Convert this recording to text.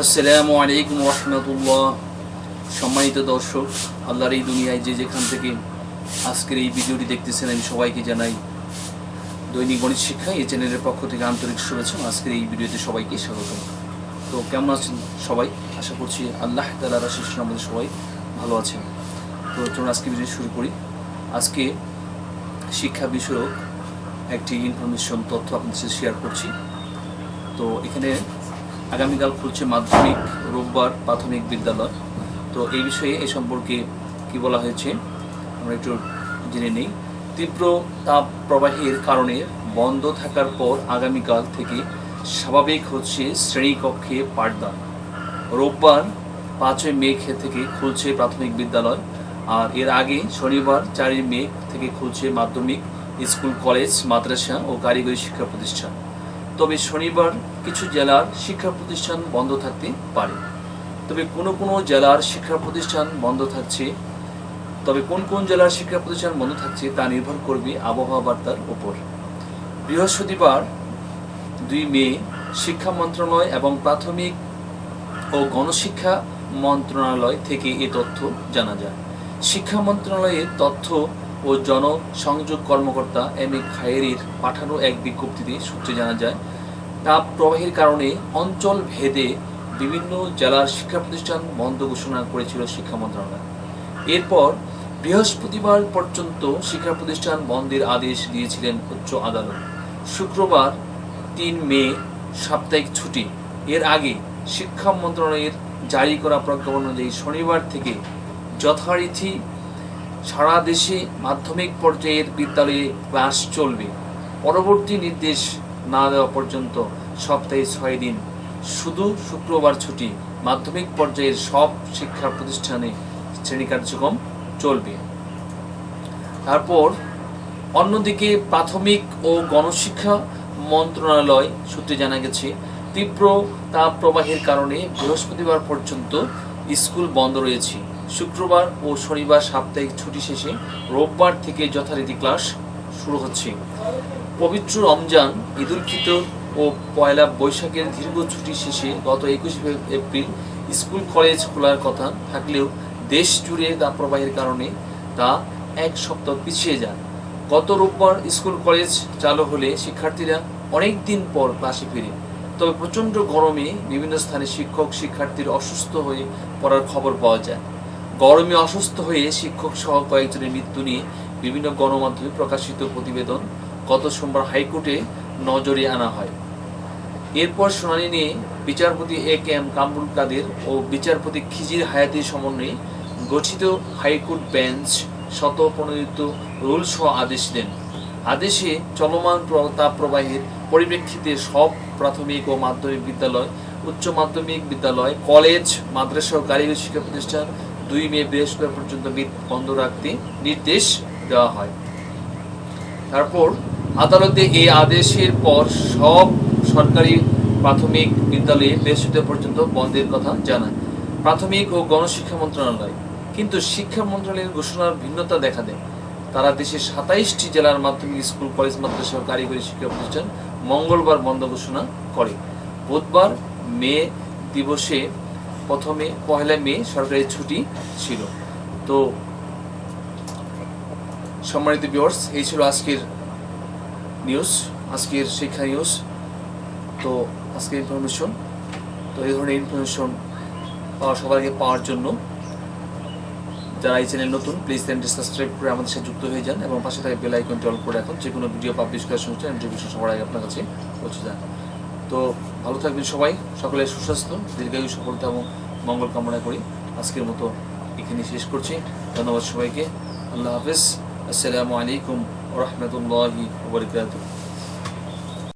আসসালামু আলাইকুম রহমতুল্লাহ। সম্মানিত দর্শক, আল্লাহর এই দুনিয়ায় যে যেখান থেকে আজকের এই ভিডিওটি দেখতেছেন, আমি সবাইকে জানাই দৈনিক গণিত শিক্ষা এই চ্যানেলের পক্ষ থেকে আন্তরিক শুভেচ্ছা আজকের এই ভিডিওতে সবাইকে স্বাগত। তো কেমন আছেন সবাই? আশা করছি আল্লাহ তালার আশিস আমাদের সবাই ভালো আছেন। তো চলুন আজকে ভিডিও শুরু করি। আজকে শিক্ষা বিষয়ক একটি ইনফরমেশন তথ্য আপনাদের সাথে শেয়ার করছি। তো এখানে আগামীকাল খুলছে মাধ্যমিক, রোববার প্রাথমিক বিদ্যালয়। তো এই বিষয়ে এ সম্পর্কে কি বলা হয়েছে, আমরা একটু জেনে নিই। তীব্র তাপ প্রবাহের কারণে বন্ধ থাকার পর আগামীকাল থেকে স্বাভাবিক হচ্ছে শ্রেণীকক্ষে পাঠদান। রোববার পাঁচই মে থেকে খুলছে প্রাথমিক বিদ্যালয়, আর এর আগে শনিবার চারই মে থেকে খুলছে মাধ্যমিক, স্কুল, কলেজ, মাদ্রাসা ও কারিগরি শিক্ষা প্রতিষ্ঠান। তবে শনিবার কিছু জেলার শিক্ষা প্রতিষ্ঠান বন্ধ থাকতে পারে। তবে কোনো কোনো জেলার শিক্ষা প্রতিষ্ঠান বন্ধ থাকছে। তবে কোন কোন জেলার শিক্ষা প্রতিষ্ঠান বন্ধ থাকছে তা নির্ভর করবে আবহাওয়া বার্তার উপর বৃহস্পতিবার দুই মে শিক্ষা মন্ত্রণালয় এবং প্রাথমিক ও গণশিক্ষা মন্ত্রণালয় থেকে এ তথ্য জানা যায়। শিক্ষা মন্ত্রণালয়ের তথ্য ও জনসংযোগ কর্মকর্তা এম এ খায়েরির পাঠানো এক বিজ্ঞপ্তিতে সূত্রে জানা যায় তাপ প্রবাহের কারণে অঞ্চল ভেদে বিভিন্ন জেলার শিক্ষা প্রতিষ্ঠান বন্ধ ঘোষণা করেছিল শিক্ষা মন্ত্রণালয়। এরপর বৃহস্পতিবার পর্যন্ত শিক্ষা প্রতিষ্ঠান বন্ধের আদেশ দিয়েছিলেন উচ্চ আদালত। শুক্রবার তিন মে, সাপ্তাহিক ছুটি। এর আগে শিক্ষা মন্ত্রণালয়ের জারি করা প্রজ্ঞাপন অনুযায়ী শনিবার থেকে যথারীতি সারা দেশে মাধ্যমিক পর্যায়ের বিদ্যালয়ে ক্লাস চলবে। পরবর্তী নির্দেশ না দেওয়া পর্যন্ত সপ্তাহে ছয় দিন। শুধু শুক্রবার ছুটি, মাধ্যমিক পর্যায়ের সব শিক্ষা প্রতিষ্ঠানে শ্রেণি কার্যক্রম চলবে। তারপর অন্যদিকে প্রাথমিক ও গণশিক্ষা মন্ত্রণালয় সূত্রে জানা গেছে, তীব্র তাপ প্রবাহের কারণে বৃহস্পতিবার পর্যন্ত স্কুল বন্ধ রয়েছে। শুক্রবার ও শনিবার সাপ্তাহিক ছুটি শেষে রোববার থেকে যথারীতি ক্লাস শুরু হচ্ছে। পবিত্র রমজান, ঈদুল ফিতর ও পয়লা বৈশাখের দীর্ঘ ছুটি শেষে গত একুশে এপ্রিল স্কুল কলেজ খোলার কথা থাকলেও দেশ জুড়ে তাপ প্রবাহের কারণে তা এক সপ্তাহ পিছিয়ে যায়। গত রোববার স্কুল কলেজ চালু হলে শিক্ষার্থীরা অনেক দিন পর ক্লাসে ফিরে। তবে প্রচণ্ড গরমে বিভিন্ন স্থানে শিক্ষক শিক্ষার্থীর অসুস্থ হয়ে পড়ার খবর পাওয়া যায়। গরমে অসুস্থ হয়ে শিক্ষক সহ কয়েকজনের মৃত্যু নিয়ে বিভিন্ন গণমাধ্যমে প্রকাশিত প্রতিবেদন গত সোমবার হাইকোর্টে নজরে আনা হয়। এরপর শুনানি নিয়ে বিচারপতি এ কে এম কামরুল কাদের ও বিচারপতি খিজির হায়াতির সমন্বয়ে গঠিত হাইকোর্ট বেঞ্চ শত প্রণোদিত রুল সহ আদেশ দেন। আদেশে চলমান তাপ প্রবাহের পরিপ্রেক্ষিতে সব প্রাথমিক ও মাধ্যমিক বিদ্যালয়, উচ্চ মাধ্যমিক বিদ্যালয়, কলেজ, মাদ্রাসা ও কারিগরি শিক্ষা প্রতিষ্ঠান দুই মে বৃহস্পতিবার পর্যন্ত বন্ধ রাখতে নির্দেশ দেওয়া হয়। তারপর আদালতে এই আদেশের পর সব সরকারি প্রাথমিক বিদ্যালয়ে বৃহস্পতিবার পর্যন্ত বন্ধের কথা জানায়। প্রাথমিক ও গণশিক্ষা মন্ত্রণালয়। কিন্তু শিক্ষা মন্ত্রণালয়ের ঘোষণার ভিন্নতা দেখা দেয়। তারা দেশের সাতাইশটি জেলার মাধ্যমিক স্কুল, কলেজ, মাদ্রাসা কারিগরি শিক্ষা প্রতিষ্ঠান মঙ্গলবার বন্ধ ঘোষণা করে। বুধবার মে দিবসে প্রথমে পহেলা মে সরকারি ছুটি ছিল। তো সম্মানিত ভিউয়ার্স এই ছিল আজকের নিউজ আজকের শিক্ষা নিউজ তো আজকের ইনফরমেশন তো এই ধরনের ইনফরমেশন পাওয়া আগে পাওয়ার জন্য যারা এই চ্যানেল নতুন প্লিজ চ্যানেলটি সাবস্ক্রাইব করে আমাদের সাথে যুক্ত হয়ে যান এবং পাশে থাকা বেল আইকনটি অল করে রাখুন। যে কোনো ভিডিও পাবলিশ করার সঙ্গে নোটিফিকেশন সবার আগে আপনার কাছে পৌঁছে যান তো ভালো থাকবেন সবাই। সকলে সুস্বাস্থ্য, দীর্ঘায়ু সফলতা এবং মঙ্গল কামনা করি। আজকের মতো এখানে শেষ করছি। ধন্যবাদ সবাইকে। আল্লাহ হাফিজ। আসসালামু আলাইকুম রহমতুল্লাহি ওবরকাতুহ